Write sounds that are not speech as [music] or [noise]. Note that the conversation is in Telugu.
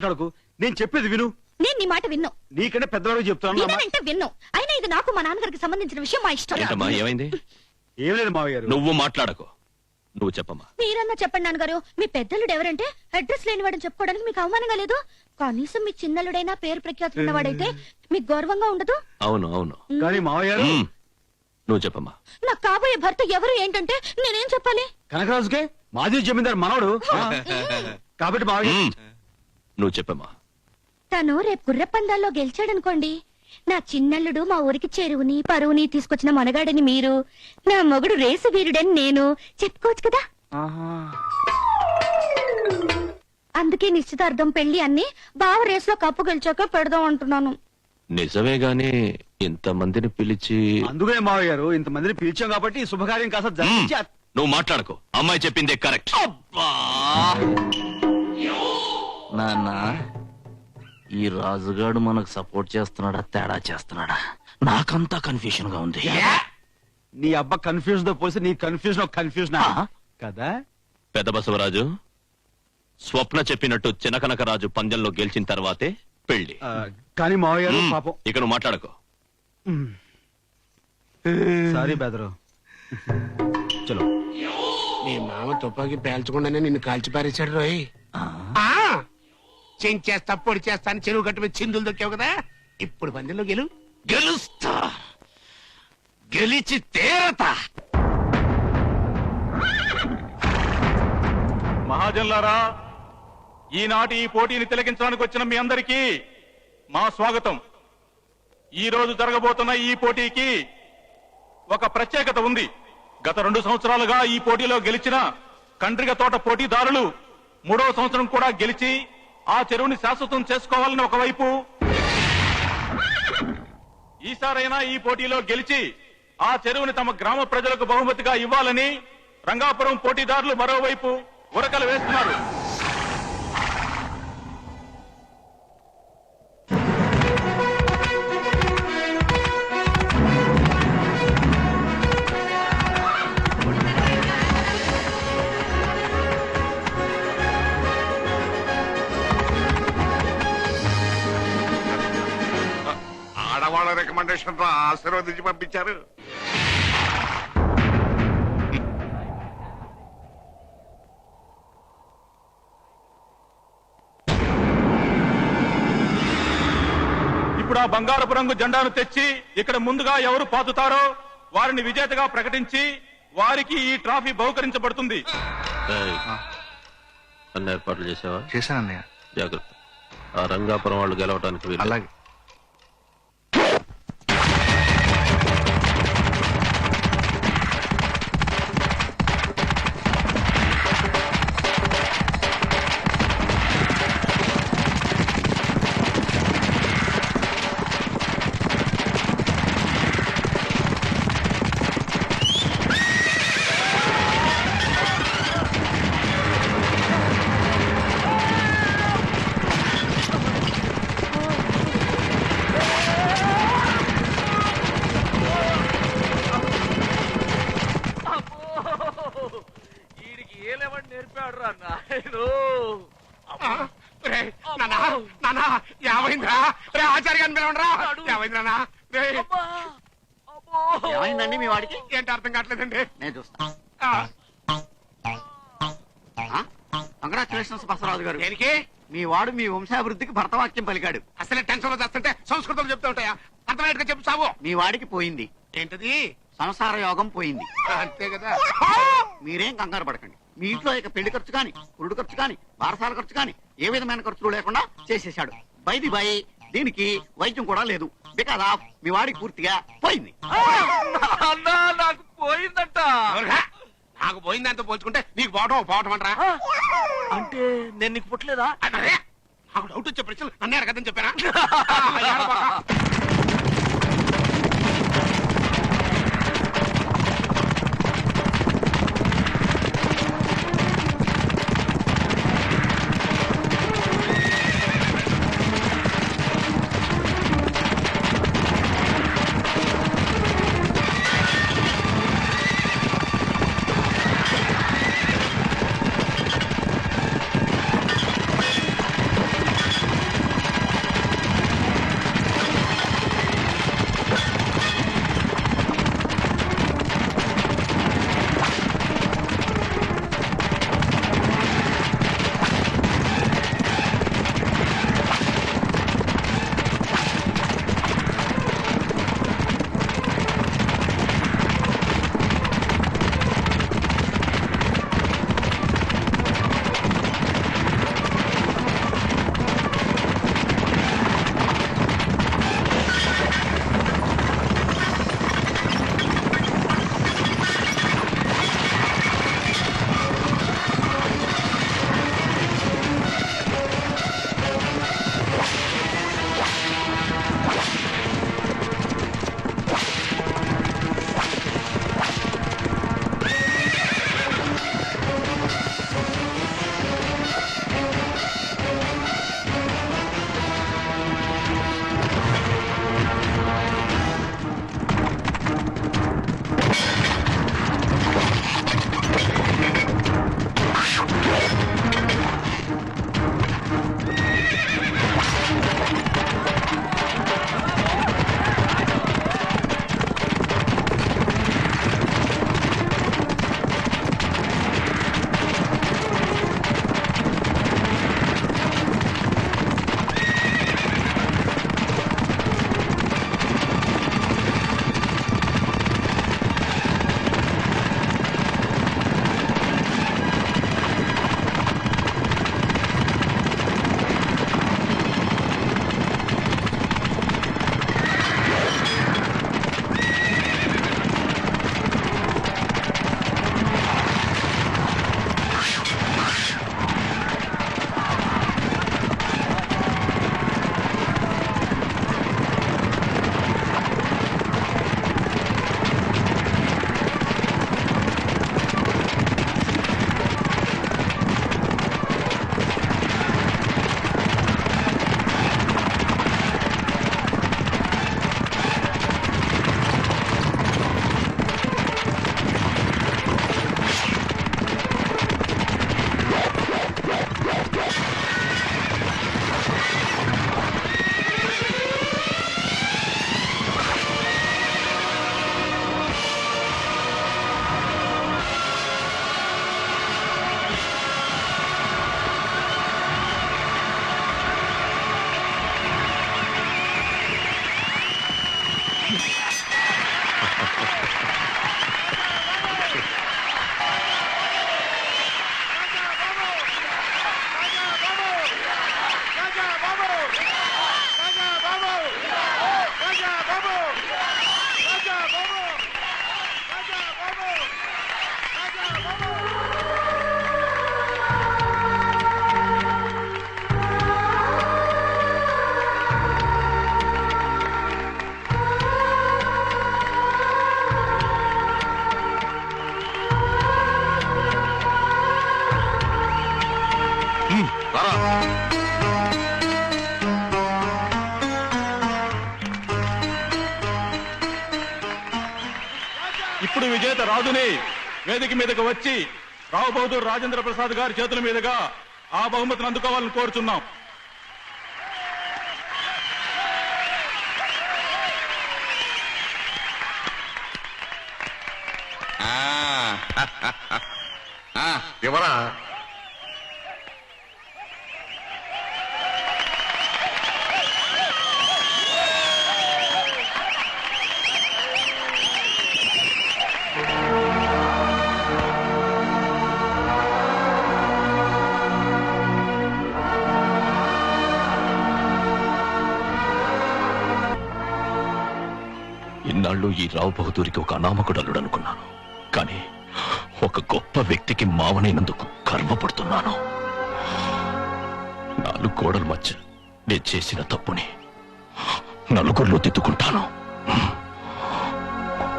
మాట్లాడకు నేను చెప్పేది విను. నేను నీ మాట విన్ను. నీకంటే పెద్దవాడు చెప్తాను విన్ను. అయినా ఇది నాకు మా నాన్నగారికి సంబంధించిన విషయం మా ఇష్టం. ఏంటమ్మా ఏమైంది? ఏం లేదు మావయ్య గారు. నువ్వు మాట్లాడకు. నువ్వు చెప్పమ్మా. మీరన్నా చెప్పండి నాన్నగారు. మీ పెద్దలుడు ఎవరంటే అడ్రస్ లేనివాడని చెప్పుకోవడానికి మీకు అవమానంగా లేదు? కనీసం మీ చిన్నలుడైనా పేరు ప్రఖ్యాతులు ఉన్నవాడైతే మీకు గౌరవంగా ఉండదు? అవును అవును. కానీ మావయ్య గారు. నువ్వు చెప్పమ్మా. నాకు కాబోయే భర్త ఎవరు ఏంటంటే నేనేం చెప్పాలి? కనకరాజుకే మాజీ జమీందారు మనవడు. కాబట్టి మావయ్య. నువ్వు చెప్పమ్మా. తను రేపు గుర్ర పందాల్లో గెలిచాడనుకోండి. నా చిన్నల్లుడు మా ఊరికి చెరువుని పరువుని తీసుకొచ్చిన మనగాడని మీరు నా మొగుడు రేసు వీరుడని నేను చెప్పుకోవచ్చు కదా? అందుకే నిశ్చితార్థం పెళ్ళి అన్ని బావ రేసులో కప్పు గెలిచాక పెడదాం అంటున్నాను. నిజమే గాని ఇంతమందిని పిలిచి అందుకనే మావయ్య గారు ఇంతమందిని పిలిచాం కాబట్టి ఈ శుభకార్యం కాస్త. జరిగించి నువ్వు మాట్లాడకు. అమ్మాయి చెప్పిందే కరెక్ట్. నాన్న ఈ రాజుగాడు మనకు సపోర్ట్ చేస్తున్నాడా తేడా చేస్తున్నాడా? నాకంతా కన్ఫ్యూషన్గా ఉంది నీ అబ్బా కన్ఫ్యూజన్తో పోలిస్తే నీ కన్ఫ్యూజన్ ఒక కన్ఫ్యూజన్ ఆ? కదా? పెద్ద బసవరాజు స్వప్న చెప్పినట్టు చినకనకరాజు పందెంలో గెలిచిన తర్వాతే పెళ్ళి ఆ, కానీ మావయ్య గారు. పాపం. ఇక నువ్వు మాట్లాడకు. సారీ బెదరు. చలో. నీ మామ తుపాకీ పేల్చకుండానే నిన్ను కాల్చి పారేశాడు రోయ్. ఆ? చేస్తా పొడి చేస్తా అని చెరువు గట్టు మీద చిందులు దొక్కావు కదా? ఇప్పుడు పందెంలో గెలు. గెలుస్తా. గెలిచి తేరతా. మహాజన్లారా ఈనాటి ఈ పోటీని తిలకించడానికి వచ్చిన మీ అందరికీ మా స్వాగతం. ఈ రోజు జరగబోతున్న ఈ పోటీకి ఒక ప్రత్యేకత ఉంది. గత రెండు సంవత్సరాలుగా ఈ పోటీలో గెలిచిన కండ్రిగ తోట పోటీదారులు మూడవ సంవత్సరం కూడా గెలిచి ఆ చెరువుని శాశ్వతం చేసుకోవాలని ఒకవైపు ఈసారైనా ఈ పోటీలో గెలిచి ఆ చెరువుని తమ గ్రామ ప్రజలకు బహుమతిగా ఇవ్వాలని రంగాపురం పోటీదారులు మరోవైపు ఉరకలు వేస్తున్నారు. రికమెండేషన్తో ఆశీర్వదించి పంపించారు. ఇప్పుడు ఆ బంగారపు రంగు జెండాను తెచ్చి ఇక్కడ ముందుగా ఎవరు పాతుతారో వారిని విజేతగా ప్రకటించి వారికి ఈ ట్రాఫీ బహుకరించబడుతుంది. అన్ని ఏర్పాట్లు చేసావా? చేశానన్నయ్య. జాగ్రత్త. ఆ రంగాపురం వాళ్ళు గెలవడానికి వీలు. అలాగే. కావట్లేదండి నేను చూస్తా. ఆ, కంగ్రాచులేషన్స్ బసవరాజు గారు. దేనికి? మీ వాడు మీ వంశాభివృద్ధికి భరతవాక్యం పలికాడు. అసలే టెన్షన్లో చేస్తుంటే సంస్కృతం చెప్తూ ఉంటాయా? అర్థమయ్యేట్టుగా చెప్పు సాగు మీ వాడికి పోయింది. ఏంటది? సంసార యోగం పోయింది. అంతే కదా. మీరేం కంగారు పడకండి. మీ ఇంట్లో ఇక పెళ్ళి ఖర్చు కాని పురుడు ఖర్చు కాని బారసాల ఖర్చు కాని ఏ విధమైన ఖర్చులు లేకుండా చేసేశాడు. బైది బై దీనికి వైద్యం కూడా లేదు. బికాజ్ ఆఫ్ మీ వాడికి పూర్తిగా పోయింది? నాకు పోయిందంతా పోల్చుకుంటే నీకు పోవటం పోవటం అంటారా? అంటే నేను నీకు పుట్టలేదా? నాకు డౌట్ వచ్చే ప్రశ్నలు నన్నే అడగదని చెప్పానా? [laughs] ఇప్పుడు విజేత రాజుని వేదిక మీదకు వచ్చి రావు బహదూర్ రాజేంద్ర ప్రసాద్ గారి చేతుల మీదుగా ఆ బహుమతిని అందుకోవాలని కోరుచున్నాం. ఎవరా [laughs] ఇన్నాళ్ళు ఈ రావు బహదూరికి ఒక అనామకుడల్లుడు అనుకున్నాను కానీ ఒక గొప్ప వ్యక్తికి మావనైనందుకు గర్వపడుతున్నాను నాలుగు గోడల మధ్య నేను చేసిన తప్పుని నలుగురిలో దిద్దుకుంటాను.